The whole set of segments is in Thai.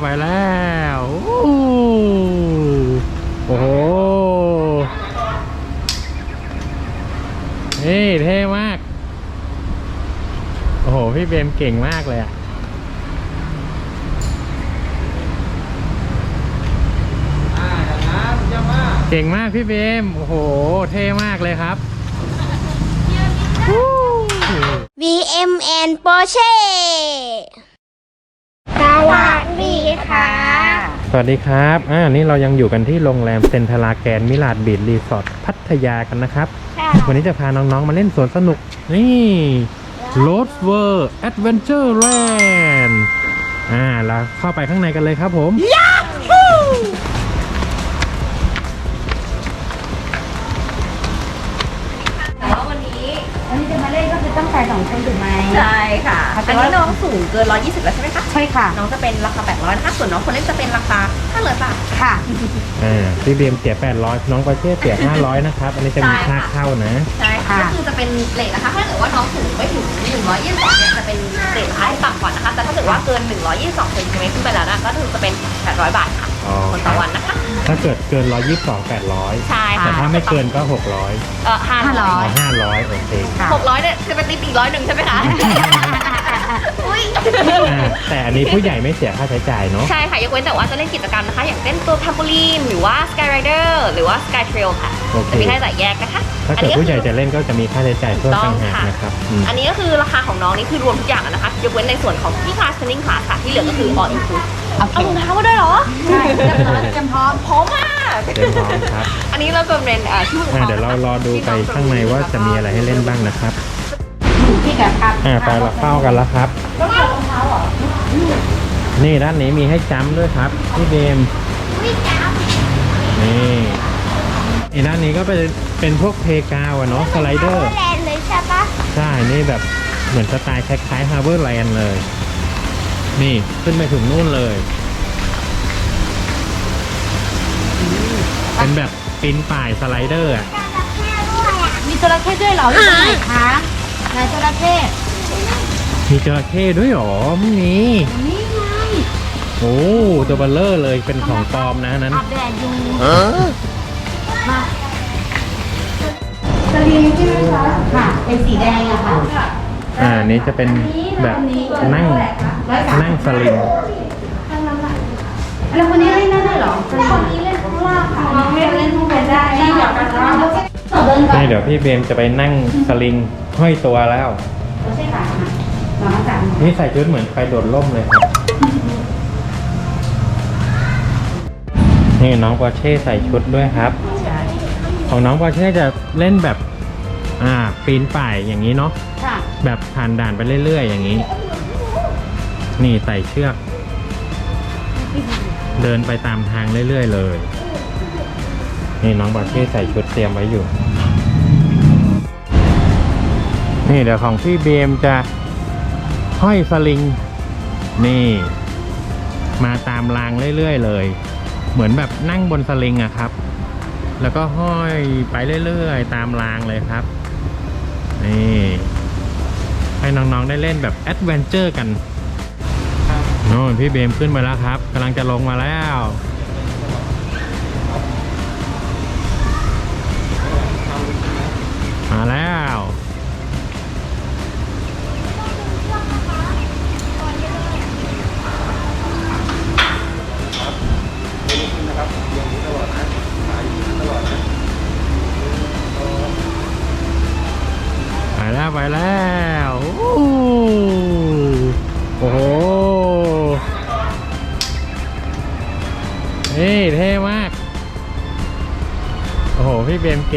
ไปแล้ว โอ้โหนี่เท่มาก โอ้โห พี่เบมเก่งมากเลยอะอ่าอย่างนั้นเก่งมากพี่เบม โอ้โห เท่มากเลยครับ VMN Porsche ดีค่ะสวัสดีครับ อ่า นี่เรายังอยู่กันที่โรงแรมเซนทราแกนมิลาดบีดรีสอร์ทพัทยากันนะครับ วันนี้จะพาน้องๆมาเล่นสวนสนุก นี่โรดเวอร์แอดเวนเจอร์แลนด์อ่า เราเข้าไปข้างในกันเลยครับผมแต้องใส่สองคนถูกไหม ใช่ค่ะค่ะอันนี้น้องสูงเกิน 120 แล้วใช่ไหมคะ ใช่ค่ะ น้องจะเป็นราคา 800นะคะส่วนน้องคนเล่นจะเป็นราคา500บาท ค่ะ อ่าพี่เบมเสีย800 น้องปอเช่เสีย500นะครับ อันนี้จะมีใช่ค่าค่ะเข้านะ ใช่ค่ะ ค่ะ ก็คือจะเป็นเลทนะคะ ถ้าเกิดว่าน้องสูงไม่ถึง 122เนี่ยจะเป็นเลทให้ต่ำกว่านะคะ แต่ถ้าเกิดว่าเกิน 122เซนติเมตรขึ้นไปแล้วนะ ก็คือจะเป็น 800 บาทค่ะอ๋อ คนต่อวันนะคะ ถ้าเกิดเกิน 122 800 ใช่แต่ค่ะถ้าไม่เกินก็ 600เออ500อ๋อ500 โอเคค่ะ600เนี่ยจะเป็นติดอีกร้อยหนึ่งใช่ไหมคะอุ้ยอ่าแต่อันนี้ผู้ใหญ่ไม่เสียค่าใช้จ่ายเนาะ ใช่ค่ะ ยกเว้นแต่ว่าจะเล่นกิจกรรมนะคะ อย่างเช่นตัวทัมโบลีนหรือว่าสกายไรเดอร์หรือว่าสกายเทรลค่ะ โอเค จะมีค่าใช้จ่ายแยกนะคะ ถ้าเกิดอันนี้ผู้ใหญ่คือจะเล่นก็จะมีค่าใช้จ่ายเพิ่มต่างหากต้องค่ะนะครับอืม อันนี้ก็คือราคาของน้องนี่คือรวมทุกอย่างอะนะคะยกเว้นในส่วนของที่คลาสเทนนิ่งคลาสค่ะที่เหลือก็คือ all include โอเคเอารองเท้ามาด้วยเหรอใช่เตรียมพร้อมเตรียมพร้อมพร้อมมากเตรียมพร้อมครับ อันนี้เราจะเป็นเอ่อที่มืออ่าเดี๋ยวเรารอดูไปข้างในว่าจะมีอะไรให้เล่นบ้างนะครับที่กับครับอ่าไปเราเข้ากันแล้วครับนี่ด้านนี้มีให้จัมป์ด้วยครับ พี่เบมนี่ อีกด้านนี้ก็เป็นเป็นพวกเพกาวอะเนาะสไลเดอร์แลนด์เลยใช่ปะใช่นี่แบบเหมือนสไตล์คล้ายๆฮาร์เบอร์แลนด์เลย นี่ขึ้นไปถึงนู่นเลย เป็นแบบปีนป่ายสไลเดอร์อะมีจระเข้ด้วยเหรออยู่ตรงไหนคะไหนจระเข้มีจระเข้ด้วยเหรอไม่มีนี่ไงโอ้ตัวเบลเลอร์เลยเป็นของปลอมนะนั้นอาบแดดอยู่ มาสลิงใช่ไหมคะค่ะ เป็นสีแดงอะค่ะอ่านี้จะเป็นแบบนั่งนั่งสลิงแล้วคนนี้เล่นได้ด้วยเหรอคนนี้เล่นข้างล่างค่ะน้องเล่นเล่นข้างบนได้ใช่อยากกันนะต่อเดินก่อนนี่เดี๋ยวพี่เบมจะไปนั่งสลิงห้อยตัวแล้วไม่ใช่ค่ะมามาจับนี่ใส่ชุดเหมือนไปโดดร่มเลยครับ นี่น้องปอร์เช่ใส่ชุดด้วยครับ ของน้องปอร์เช่จะเล่นแบบ อ่าปีนป่ายอย่างนี้เนาะค่ะ แบบผ่านด่านไปเรื่อยๆ อย่างนี้ นี่ใส่เชือก เดินไปตามทางเรื่อยๆเลย นี่น้องปอร์เช่ใส่ชุดเตรียมไว้อยู่ นี่เดี๋ยวของพี่เบมจะห้อยสลิง นี่ มาตามรางเรื่อยๆเลย เหมือนแบบนั่งบนสลิงอะครับ แล้วก็ห้อยไปเรื่อยๆ ตามรางเลยครับ นี่ให้น้องๆได้เล่นแบบแอดเวนเจอร์กันโน่นพี่เบมขึ้นมาแล้วครับกำลังจะลงมาแล้ว มาแล้ว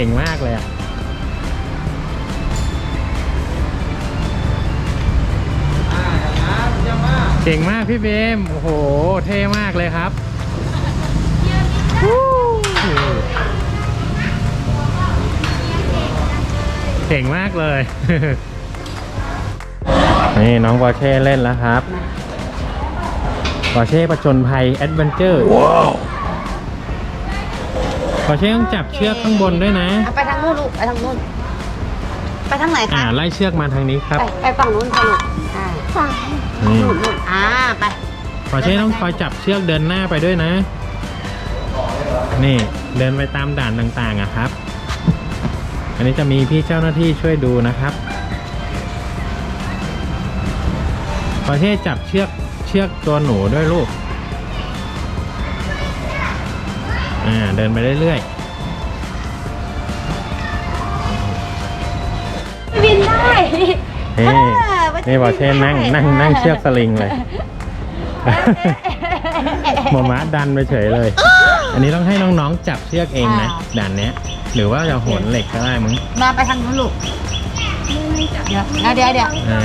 ก่งมากเลยอะอ่าอย่างนั้นเยี่ยมมากเก่งมากพี่เบม โอ้โห เท่มากเลยครับวู้เก่งมากเลย นี่น้องวอเช่เล่นแล้วครับวอเช่ประจนภัยแอดเวนเจอร์ว้าวว อเช่ต้องจับเชือกข้างบนด้วยนะ เอาไปทางนู้นลูกไปทางนู้นไปทางไหนอ่าคะไล่เชือกมาทางนี้ครับไปไปฝั่งนู้นค่ะลูกอ่าฝั่งนี่นู่นนู่นอ่าไปปอร์เช่ต้องคอยจับเชือกเดินหน้าไปด้วยนะ นี่เดินไปตามด่านต่างๆอะครับ อันนี้จะมีพี่เจ้าหน้าที่ช่วยดูนะครับปอร์เช่จับเชือกเชือกตัวหนูด้วยลูก อ่าเดินไปเรื่อยๆบินได้เฮ้นี่บอกเช่นนั่งนั่งนั่งเชือกสลิงเลยหมอม้าดันไปเฉยเลย อันนี้ต้องให้น้องๆจับเชือกเองนะด่านเนี้ย หรือว่าจะโหนเหล็กก็ได้มั้งมาไปทางนู้นลูกเดี๋ยวเดี๋ยวเดี๋ยวอ่า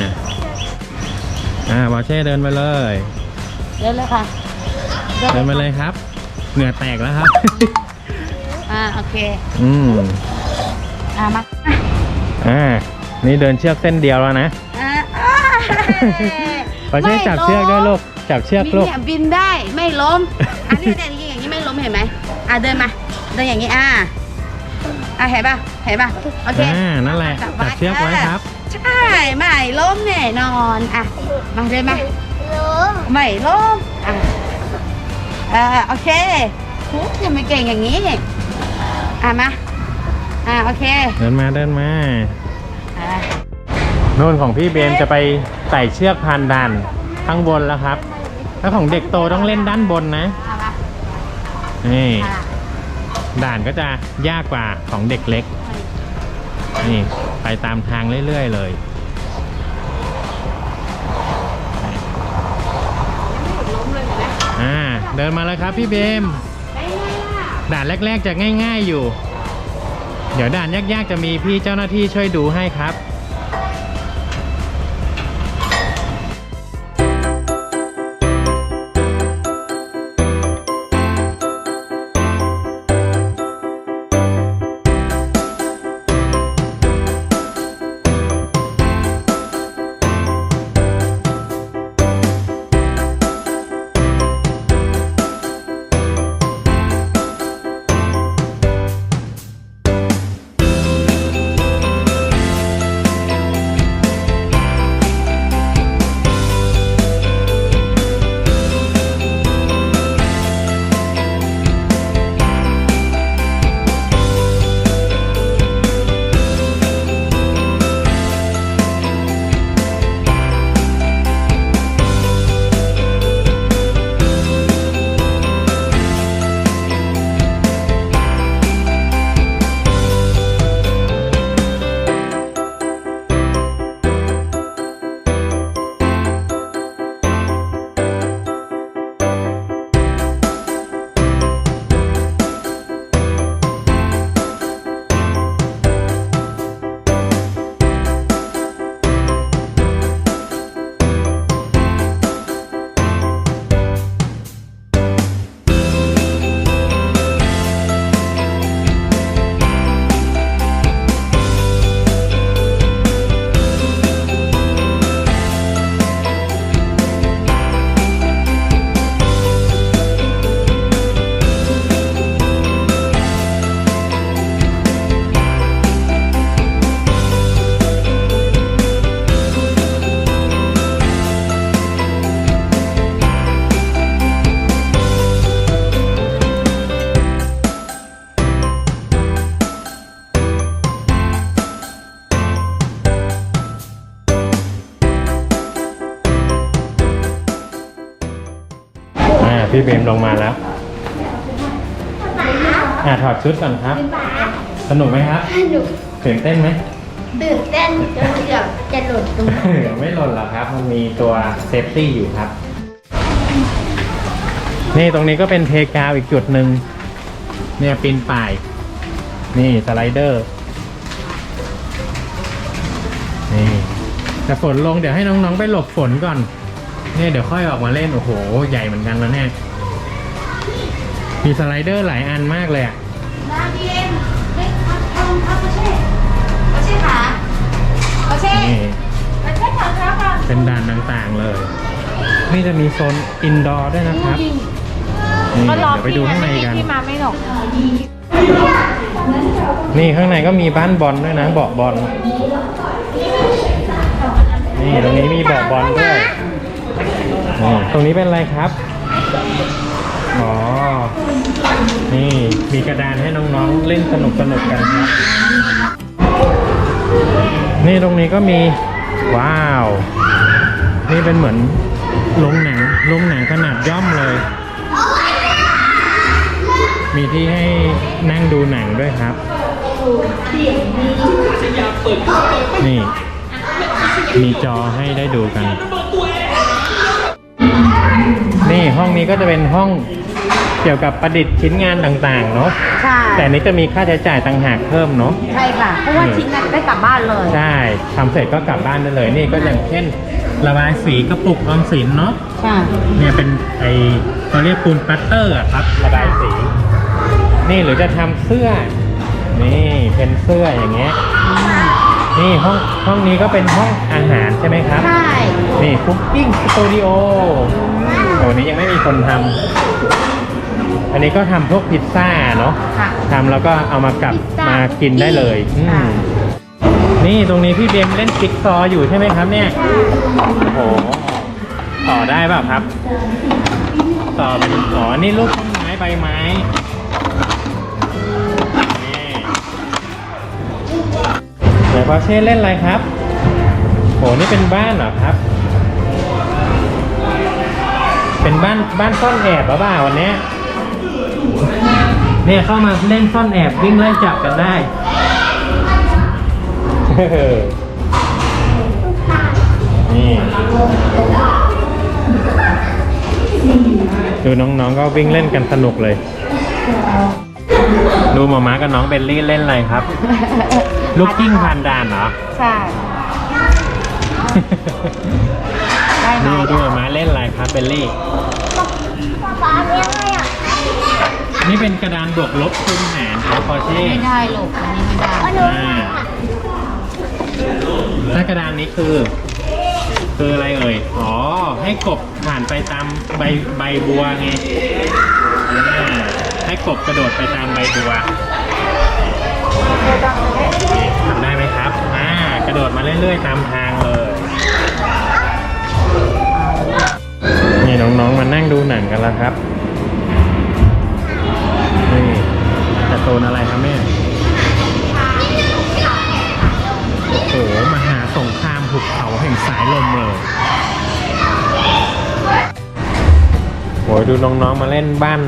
อ่าบอเช่เดินไปเลย เดินเลยค่ะเดินไปเลยครับ เหงื่อแตกแล้วครับ อ่าโอเค อืมอ่ามาอ่านี่เดินเชือกเส้นเดียวแล้วนะอ่าบอเช่จับเชือกด้วยลูกจับเชือกบินลูก เนี่ยบินได้ไม่ล้ม อันนี้เดินอย่างนี้อย่างนี้ไม่ล้มเห็นไหมอ่าเดินมา เดินอย่างนี้อ่าอ่าเห็นป่ะเห็นป่ะโอเคอ่านั่นแหละจับไว้จับเชือกไว้ครับ ใช่ไม่ล้มแน่นอนอะมาเดินมาลุงไม่ล้ม อะอ่าโอเคทุกยังไม่เก่งอย่างนี้ อะมา อ่าโอเคเดินมาเดินมาอ่านู่นของพี่เบมจะไปไต่เชือกผ่านด่านข้างบนแล้วครับถ้าของเด็กโตต้องเล่นด้านบนนะเอามานี่อะด่านก็จะยากกว่าของเด็กเล็ก นี่ไปตามทางเรื่อยๆเลย เดินมาเลยครับพี่เบมด่านแรก ๆ จะง่าย ๆอยู่ เดี๋ยวด่านยากๆจะมีพี่เจ้าหน้าที่ช่วยดูให้ครับ เบมลงมาแล้วอ่าถอดชุดก่อนครับ สนุกไหมครับหนูตื่นเต้นไหมตื่นเต้นจนเกือบจะหลุดตรงไม่หล่นหรอกครับ มันมีตัวเซฟตี้อยู่ครับ นี่ตรงนี้ก็เป็นเพกาวอีกจุดหนึ่งเนี่ยปีนป่าย นี่สไลเดอร์นี่แต่ฝนลงเดี๋ยวให้น้องๆไปหลบฝนก่อนเนี่ยเดี๋ยวค่อยออกมาเล่น โอ้โห ใหญ่เหมือนกันแล้วเนี่ย มีสไลเดอร์หลายอันมากเลยอะมาบีเอ็มเฮ้ยเอาเอาเอากระเช่กระเช่ขากระเช่นี่กระเช่ขอเท้าก่อนเป็นด่านต่างๆเลย นี่จะมีโซนอินดอร์ด้วยนะครับนี่เดี๋ยวไปดูข้างในกัน ที่มาไม่หรอกนี่ข้างในก็มีบ้านบอลด้วยนะเบาะบอล นี่ตรงนี้มีเบาะบอลด้วยนี่ตรงนี้เป็นอะไรครับ อ๋อ นี่มีกระดานให้น้องๆเล่นสนุกสนุกกันครับนี่ตรงนี้ก็มีว้าว นี่เป็นเหมือนโรงหนังโรงหนังขนาดย่อมเลย มีที่ให้นั่งดูหนังด้วยครับ นี่ มีจอให้ได้ดูกัน นี่ห้องนี้ก็จะเป็นห้องเกี่ยวกับประดิษฐ์ชิ้นงานต่างๆเนาะใช่แต่อันนี้จะมีค่าใช้จ่ายต่างหากเพิ่มเนาะใช่ค่ะ เพราะว่าชิ้นนั้นได้กลับบ้านเลย ใช่ทำเสร็จก็กลับบ้านได้เลยนี่ก็อย่างเช่น ระบายสีกระปุกออมสินเนาะใช่เนี่ยเป็นไอเขาเรียกปูนปัตเตอร์อะครับระบายสี นี่หรือจะทำเสื้อ นี่เป็นเสื้ออย่างเงี้ย นี่ห้องห้องนี้ก็เป็นห้องอาหารใช่ไหมครับ ใช่นี่คุกกิ้งสตูดิโอโอ้นี้ยังไม่มีคนทำอันนี้ก็ทำพวกพิซซ่าเนาะค่ะ ทำแล้วก็เอามากลับมากินได้เลยอืมค่ะนี่ตรงนี้พี่เบมเล่นจิ๊กซอว์อยู่ใช่ไหมครับเนี่ยโอ้โหต่อได้เปล่าครับ ต่อเป็นอ๋อนี่ลูกต้นไม้ใบไม้ พอเช่เล่นอะไรครับโหนี่เป็นบ้านเหรอครับ เป็นบ้านบ้านซ่อนแอบหรือเปล่าวันนี้เนี่ยเข้ามาเล่นซ่อนแอบวิ่งไล่จับกันได้นี่ดูน้องๆก็วิ่งเล่นกันสนุกเลย ดูหมอม้ากับน้องเบลลี่เล่นอะไรครับ ลูกกิ้งผ่านด่านเหรอ ใช่ได้ไหมดูดูหมอม้าเล่นอะไรครับเบลลี่ป๊าป๊าเลี้ยงอะไรอะนี่เป็นกระดานบวกลบคูณหารครับพอเช่ไม่ได้ลูกอันนี้ไม่ได้ก็หนูอ่าถ้ากระดานนี้คือ คืออะไรเอ่ย อ๋อ ให้กบผ่านไปตามใบใบบัวไงอ่าให้กบกระโดดไปตามใบบัวนี่ ทำได้ไหมครับอ่ากระโดดมาเรื่อยๆ ตามทางเลย นี่น้องๆ มานั่งดูหนังกันแล้วครับ นี่การ์ตูนอะไรครับแม่ โอ้โห มหาสงครามหุบเขาแห่งสายลมเลยโอ้ยดูน้องๆ มาเล่นบ้าน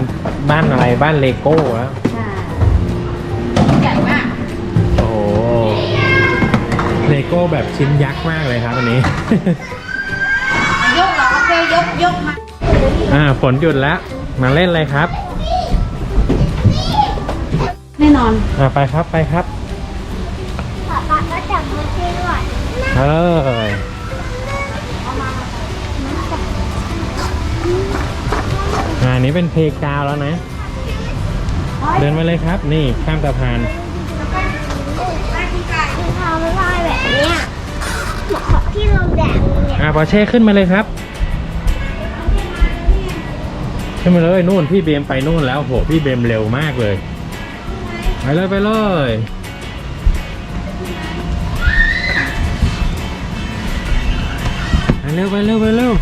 บ้านอะไรบ้านเลโก้แล้ว โก้แบบชิ้นยักษ์มากเลยครับอันนี้ ยกเหรอโอเคยกยกมาอ่าฝนหยุดแล้ว มาเล่นเลยครับ แน่นอนอ่าไปครับไปครับป๊าป๊าก็จับมือช่วยด้วยเอ้ยอ่านี้เป็นเพลกาวแล้วนะ เดินมาเลยครับ นี่ข้ามสะพานที่เขาไม่ลอยแบบเนี้ยเหมาะกับที่ลมแดดเนี่ยอ่าปอเช่ขึ้นมาเลยครับ ขึ้นมาเลยนู่นพี่เบมไปนู่นแล้วโหพี่เบมเร็วมากเลย ไปเลยไปเลยไปเร็วไปเร็วไปเร็ว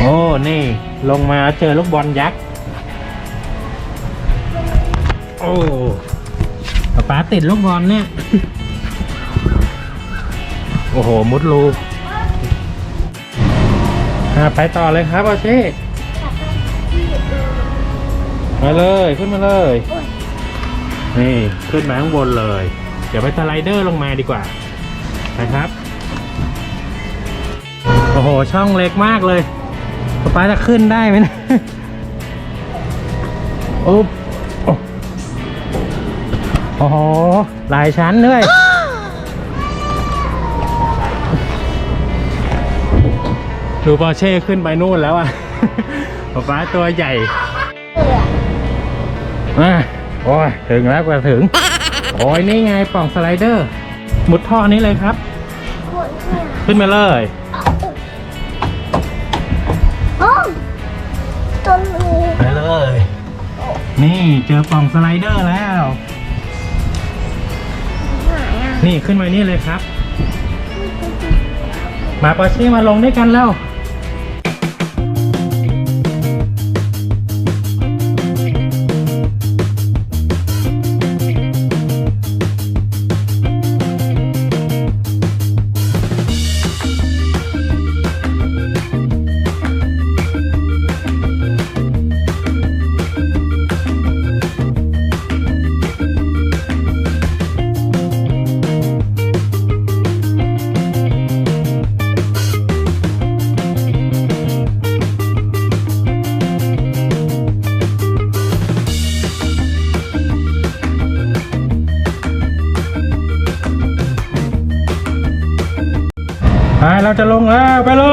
โอ้ นี่ ลงมาเจอลูกบอลยักษ์ อ้ป๊าป๊าติดลูกบอลเนี่ย โอ้โห มุดรูอ่าไปต่อเลยครับอาชีมาเลยขึ้นมาเลย นี่ ขึ้นมาข้างบนเลย เดี๋ยวไปสไลเดอร์ลงมาดีกว่านะครับ โอ้โห ช่องเล็กมากเลยป๊าป๊าจะขึ้นได้ไหมนะโอ้ อ้โอ้โห หลายชั้นด้วยดูปอเช่ขึ้นไปนู่นแล้วอะป๊าป๊าตัวใหญ่อะโอ้ย ถึงแล้วกว่าถึง โอ้ย นี่ไงปล่องสไลเดอร์ มุดท่อนี้เลยครับ ขึ้นมาเลยไปเลย นี่เจอปล่องสไลเดอร์แล้ว นี่ขึ้นมานี่เลยครับ มาปอเช่มาลงด้วยกันแล้ว เราจะลงแล้วไปเล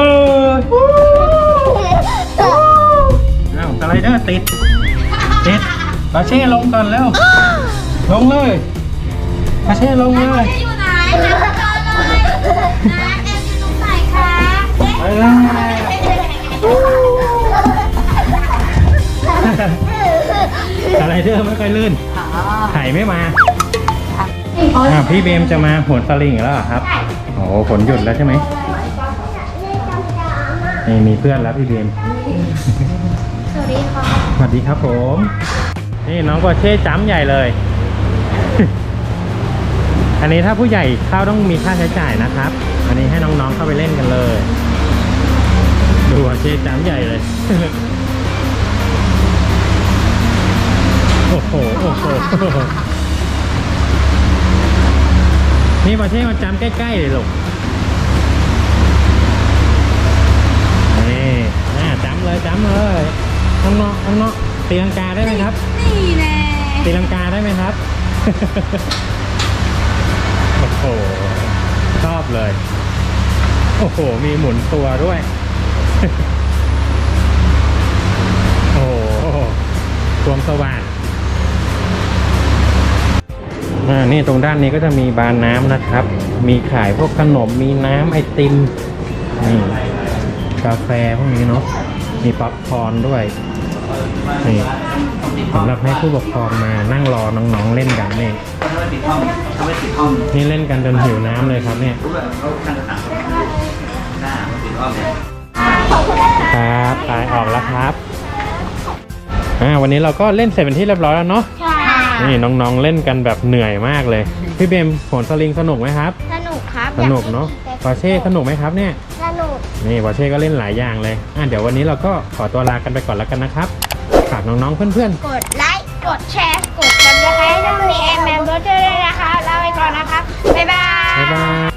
ยอ้าวสไลเดอร์ติด ติดปาเช่ลงก่อนแล้วลงเลยปาเช่ลงเลยอยู่ไหนหาเจอเลยนะแอนอยู่ตรงไหนคะไปเลยสไลเดอร์ไม่ค่อยลื่นอ๋อไข่ไม่มาอ่าพี่เบมจะมาโหนสลิงอีกแล้วเหรอครับ โอ้โหฝนหยุดแล้วใช่ไหม นี่มีเพื่อนแล้วพี่เบมสวัสดีค่ะสวัสดีครับผม นี่น้องปอร์เช่จ้ำใหญ่เลย อันนี้ถ้าผู้ใหญ่เข้าต้องมีค่าใช้จ่ายนะครับ อันนี้ให้น้องๆเข้าไปเล่นกันเลย ดูปอร์เช่จ้ำใหญ่เลย โอ้โห โอ้โห นี่ปอร์เช่มาจ้ำใกล้ๆเลยลูก เลยจ้ำเลยน้องๆน้องๆตีลังกาได้ไหมครับนี่แน่ตีลังกาได้ไหมครับ โอ้โหชอบเลย โอ้โห มีหมุนตัวด้วย โอ้โหดวงสว่างอ่านี่ตรงด้านนี้ก็จะมีบานน้ำนะครับ มีขายพวกขนม มีน้ำไอติม นี่ กาแฟพวกนี้เนาะ มีป๊อปคอร์นด้วยนี่สำหรับให้ผู้ปกครองมานั่งรอน้องๆเล่นกันนี่ถ้าไม่ติดห้องถ้าไม่ติดห้องนี่เล่นกันจนหิวน้ำเลยครับเนี่ยรู้แบบเขาตั้งกระถางหน้าไม่ติดห้องเนี่ยครับตายออกแล้วครับอ่าวันนี้เราก็เล่นเสร็จเป็นที่เรียบร้อยแล้วเนาะค่ะนี่น้องๆเล่นกันแบบเหนื่อยมากเลย พี่เบมโหนสลิงสนุกไหมครับ สนุกครับ สนุกเนาะปอร์เช่สนุกไหมครับเนี่ยส นุกนี่ปอร์เช่ก็เล่นหลายอย่างเลย อะเดี๋ยววันนี้เราก็ขอตัวลากันไปก่อนแล้วกันนะครับ ฝากน้องๆเพื่อนๆ กดไลค์ กดแชร์ กดติดตามให้ช่องนี้แอนแมนเบอร์เจอร์ด้วยนะคะลาไปก่อนนะคะ บ๊ายบาย บ๊ายบาย